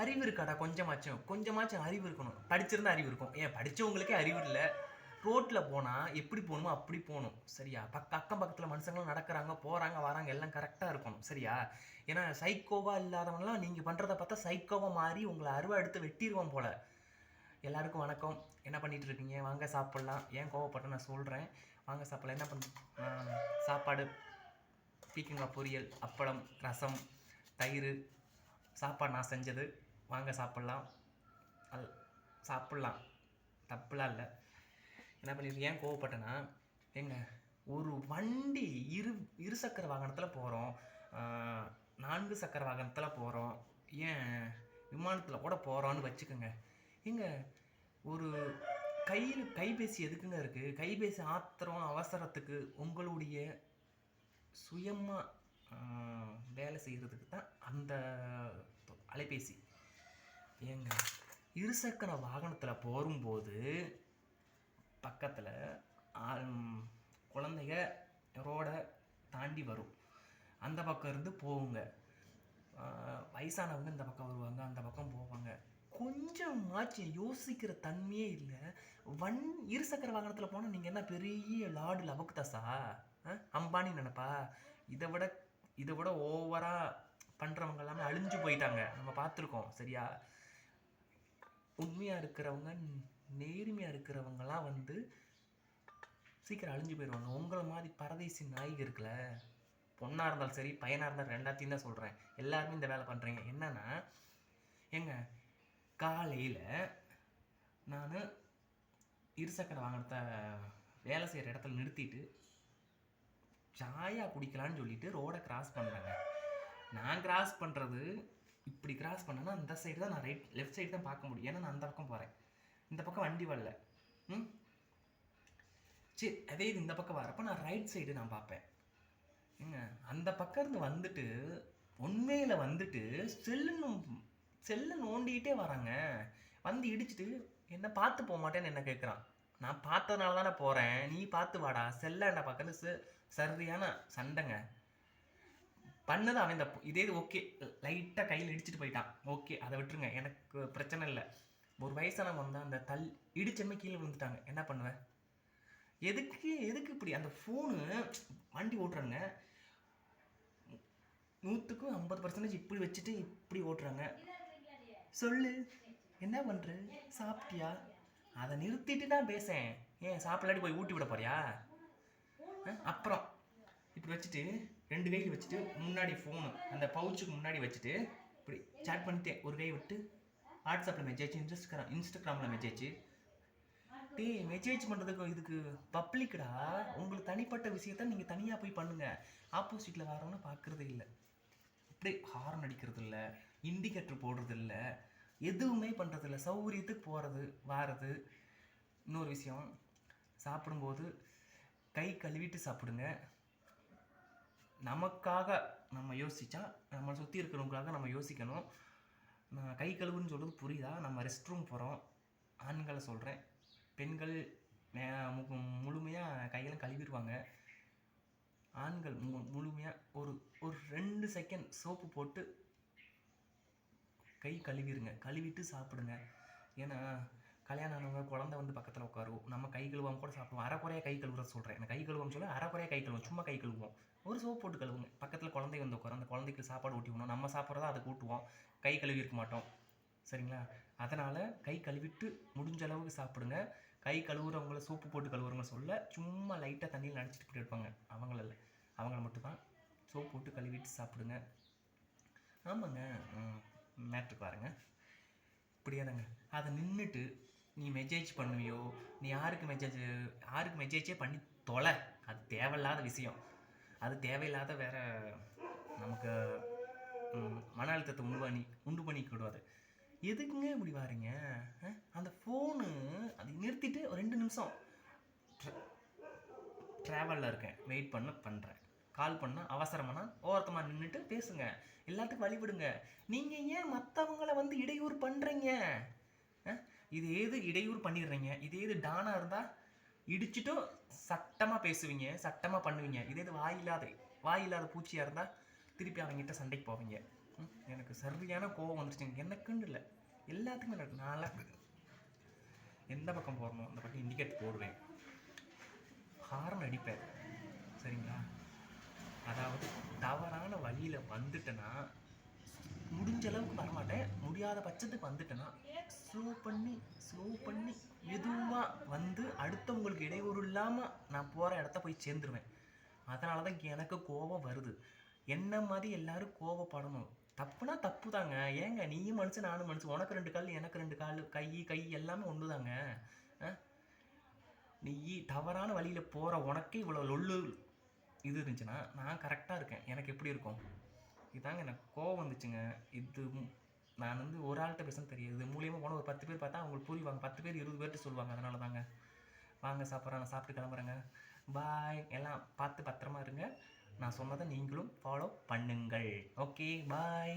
அறிவு இருக்காடா கொஞ்சமாச்சும். கொஞ்சமாச்சும் அறிவு இருக்கணும். படிச்சிருந்தா அறிவு இருக்கும். ஏன் படித்தவங்களுக்கே அறிவு இல்லை. ரோட்டில் போனால் எப்படி போகணுமோ அப்படி போகணும். சரியா? பக்க அக்கம் பக்கத்தில் மனுஷங்களும் நடக்கிறாங்க போகிறாங்க வராங்க எல்லாம் கரெக்டாக இருக்கணும். சரியா? ஏன்னா சைக்கோவா இல்லாதவங்களாம் நீங்கள் பண்ணுறத பார்த்தா சைக்கோவா மாறி உங்களை அருவா எடுத்து வெட்டிடுவோம் போல். எல்லாருக்கும் வணக்கம். என்ன பண்ணிட்டு இருக்கீங்க வாங்க சாப்பிட்லாம். ஏன் கோவப்பட்ட நான் சொல்கிறேன் வாங்க சாப்பிட்லாம். என்ன பண்ண சாப்பாடு. பீக்கங்காய் பொரியல் அப்பளம் ரசம் தயிர். சாப்பாடு நான் செஞ்சது. வாங்க சாப்பிட்லாம். அது சாப்பிட்லாம். தப்புலாம் இல்லை. என்ன பண்ணிட்டு ஏன் கோவப்பட்டேன்னா ஏங்க ஒரு வண்டி இரு இரு சக்கர வாகனத்தில் போகிறோம் நான்கு சக்கர வாகனத்தில் போகிறோம் ஏன் விமானத்தில் கூட போகிறோன்னு வச்சுக்கோங்க. ஏங்க ஒரு கையில் கைபேசி எதுக்குங்க இருக்குது கைபேசி ஆத்திரம் அவசரத்துக்கு உங்களுடைய சுயமாக வேலை செய்கிறதுக்கு தான் அந்த அலைபேசி. ஏங்க இருசக்கர வாகனத்தில் போகும்போது பக்கத்தில் குழந்தைங்க ரோடை தாண்டி வரும். அந்த பக்கம் இருந்து போகுங்க வயசானவங்க இந்த பக்கம் வருவாங்க அந்த பக்கம் போவாங்க. கொஞ்சமாச்சு யோசிக்கிற தன்மையே இல்லை. வன் இருசக்கர வாகனத்தில் போனால் நீங்கள் என்ன பெரிய லாடு லபக்குதாசா ஆ? அம்பானி நினைப்பா? இதை விட இதை விட ஓவராக பண்ணுறவங்க எல்லாமே அழிஞ்சு போயிட்டாங்க. நம்ம பார்த்துருக்கோம் சரியா? உண்மையாக இருக்கிறவங்க நேர்மையாக இருக்கிறவங்களாம் வந்து சீக்கிரம் அழிஞ்சு போயிடுவாங்க. உங்களை மாதிரி பரதேசி நாய்க்கு இருக்குல்ல பொண்ணாக இருந்தாலும் சரி பையனாக இருந்தாலும் ரெண்டாத்தையும் தான் சொல்கிறேன் எல்லாருமே இந்த வேலை பண்ணுறீங்க என்னன்னா ஏங்க காலையில் நான் இருசக்கர வாகனத்தை வேலை செய்கிற இடத்துல நிறுத்திட்டு சாயா குடிக்கலான்னு சொல்லிட்டு ரோடை கிராஸ் பண்ணுறேங்க நான் கிராஸ் பண்ணுறது இப்படி கிராஸ் பண்ணேன்னா அந்த சைடு தான் நான் ரைட் லெஃப்ட் சைடு தான் பார்க்க முடியும். ஏன்னா நான் அந்த பக்கம் போகிறேன் இந்த பக்கம் வண்டி வரல. ம்? சரி அதே இது இந்த பக்கம் வரப்போ நான் ரைட் சைடு நான் பார்ப்பேன். ஏங்க அந்த பக்கம் இருந்து வந்துட்டு உண்மையில் வந்துட்டு செல்லுன்னு செல்லு நோண்டிக்கிட்டே வராங்க. வந்து இடிச்சிட்டு என்ன பார்த்து போக மாட்டேன்னு என்ன கேட்குறான் நான் பார்த்ததுனால தானே போகிறேன் நீ பார்த்து வாடா. செல்ல என்ன பார்க்கறது ச சரியான சண்டைங்க. பண்ணது அவன் இந்த இதே இது ஓகே லைட்டாக கையில் இடிச்சிட்டு போயிட்டான். ஓகே அதை விட்டுருங்க. எனக்கு பிரச்சனை இல்லை. ஒரு வயசானவங்க வந்தால் அந்த தல் இடிச்சமே கீழே விழுந்துட்டாங்க. என்ன பண்ணுவேன் எதுக்கு எதுக்கு இப்படி? அந்த ஃபோனு வண்டி ஓட்டுறாங்க நூற்றுக்கும் ஐம்பது பர்சன்டேஜ் இப்படி வச்சுட்டு இப்படி ஓட்டுறாங்க. சொல்லு. என்ன பண்ணுற சாப்பிட்டியா? அதை நிறுத்திட்டு தான் பேசேன். ஏன் சாப்பிடலாட்டி போய் ஊட்டி விட போறியா? அப்புறம் இப்படி வச்சுட்டு ரெண்டு கையில் வச்சுட்டு முன்னாடி ஃபோனு அந்த பவுச்சுக்கு முன்னாடி வச்சுட்டு இப்படி சேட் பண்ணிட்டே ஒரு கை விட்டு வாட்ஸ்அப்பில் மெசேஜ் இன்ஸ்டாகிராம் இன்ஸ்டாகிராமில் மெசேஜ் டே மெசேஜ் பண்ணுறதுக்கு இதுக்கு பப்ளிக்டா உங்களுக்கு தனிப்பட்ட விஷயத்த நீங்கள் தனியாக போய் பண்ணுங்கள் ஆப்போசிட்டில் வரவன பார்க்குறது இல்லை. அப்படியே ஹார்ன் அடிக்கிறது இல்லை இண்டிகேட்டர் போடுறது இல்லை எதுவுமே பண்ணுறது இல்லை. சௌகரியத்துக்கு போகிறது வாரது. இன்னொரு விஷயம் சாப்பிடும்போது கை கழுவிட்டு சாப்பிடுங்க. நமக்காக நம்ம யோசிச்சா நம்மளை சுற்றி இருக்கிறவங்களுக்காக நம்ம யோசிக்கணும். நான் கை கழுவுன்னு சொல்கிறது புரியுதா? நம்ம ரெஸ்ட் ரூம் போகிறோம் ஆண்களை சொல்கிறேன் பெண்கள் முழுமையாக கையெல்லாம் கழுவிடுவாங்க. ஆண்கள் மு முழுமையாக ஒரு ஒரு ரெண்டு செகண்ட் சோப்பு போட்டு கை கழுவிடுங்க. கழுவிட்டு சாப்பிடுங்க. ஏன்னா கல்யாணம் ஆனவங்க குழந்தை வந்து பக்கத்தில் உட்காரும் நம்ம கை கழுவாம கூட சாப்பிடுவோம். அரைக்குறையாக கை கழுவுற சொல்கிறேன் நான் கை கழுவாம சொல்ல அரைக்குறையாக கை கழுவோம் சும்மா கை கழுவுவோம். ஒரு சோப்பு போட்டு கழுவுங்க. பக்கத்தில் குழந்தை வந்து உட்காரும். அந்த குழந்தைக்கு சாப்பாடு ஊட்டி விடணும். நம்ம சாப்பிட்றதா அதை ஊட்டுவோம் கை கழுவி இருக்க மாட்டோம். சரிங்களா? அதனால் கை கழுவிட்டு முடிஞ்ச அளவுக்கு சாப்பிடுங்க. கை கழுவுறவங்கள சோப்பு போட்டு கழுவுறவங்க சொல்ல சும்மா லைட்டாக தண்ணியில் நடிச்சிட்டு போயிட்டு இருப்பாங்க. அவங்கள இல்லை. அவங்கள மட்டும்தான் சோப்பு போட்டு கழுவிட்டு சாப்பிடுங்க. ஆமாங்க. மேட்ருக்கு பாருங்க. இப்படியே தாங்க அதை நின்றுட்டு நீ மெசேஜ் பண்ணுவியோ? நீ யாருக்கு மெசேஜ் யாருக்கு மெசேஜே பண்ணி தொலை? அது தேவையில்லாத விஷயம். அது தேவையில்லாத வேற நமக்கு மன அழுத்தத்தை உண்டு பண்ணி உண்டு பண்ணிக்க அது எதுக்குங்க இப்படி பாருங்க அந்த ஃபோனு அதை நிறுத்திட்டு ஒரு ரெண்டு நிமிஷம். ட்ராவலில் இருக்கேன். வெயிட் பண்ண பண்ணுறேன் கால் பண்ணால் அவசரமானா ஓரத்தமாக நின்றுட்டு பேசுங்க. எல்லாத்துக்கும் வழிபடுங்க நீங்கள் ஏன் மற்றவங்கள வந்து இடையூறு பண்ணுறீங்க இது ஏது இடையூறு பண்ணிடுறீங்க? இது ஏது டானா இருந்தால் இடிச்சிட்டும் சட்டமாக பேசுவீங்க சட்டமாக பண்ணுவீங்க. இதே இது வாயில்லாத வாயில்லாத பூச்சியாக இருந்தால் திருப்பி அவங்ககிட்ட சண்டைக்கு போவீங்க. எனக்கு சரியான கோபம் வந்துருச்சுங்க எனக்குன்னு இல்லை. எல்லாத்துக்குமே எனக்கு நான்லாம் எந்த பக்கம் போடணும் அந்த பக்கம் இண்டிகேட் போடுவேன். ஹார்ன் அடிப்பேன். சரிங்களா? அதாவது தவறான வழியில் வந்துட்டேன்னா முடிஞ்ச அளவுக்கு வரமாட்டேன். முடியாத பட்சத்துக்கு வந்துட்டேன்னா ஸ்லோ பண்ணி ஸ்லோ பண்ணி மெதுவாக வந்து அடுத்தவங்களுக்கு இடையூறு இல்லாமல் நான் போகிற இடத்த போய் சேர்ந்துருவேன். அதனால தான் எனக்கு கோபம் வருது. என்ன மாதிரி எல்லாரும் கோவப்படணும்? தப்புனா தப்பு தாங்க ஏங்க நீயும் மனுஷன் நானும் மனுஷன். உனக்கு ரெண்டு கால் எனக்கு ரெண்டு கால். கை கை எல்லாமே ஒன்று தாங்க நீ தவறான வழியில் போகிற உனக்கே இவ்வளோ லொல்லு இது இருந்துச்சுன்னா நான் கரெக்டாக இருக்கேன். எனக்கு எப்படி இருக்கும்? இதாங்க எனக்கு கோவம் வந்துச்சுங்க. இது நான் வந்து ஒரு ஆள்கிட்ட பேச தெரியாது. இது மூலியமாக போன ஒரு பத்து பேர் பார்த்தா அவங்களுக்கு புரிவாங்க. பத்து பேர் இருபது பேர்கிட்ட சொல்லுவாங்க. அதனால தாங்க. வாங்க சாப்பிட்றேன் நான் சாப்பிட்டு கிளம்புறேங்க. பாய். எல்லாம் பார்த்து பத்திரமா இருங்க. நான் சொன்னதை நீங்களும் ஃபாலோ பண்ணுங்கள். Okay bye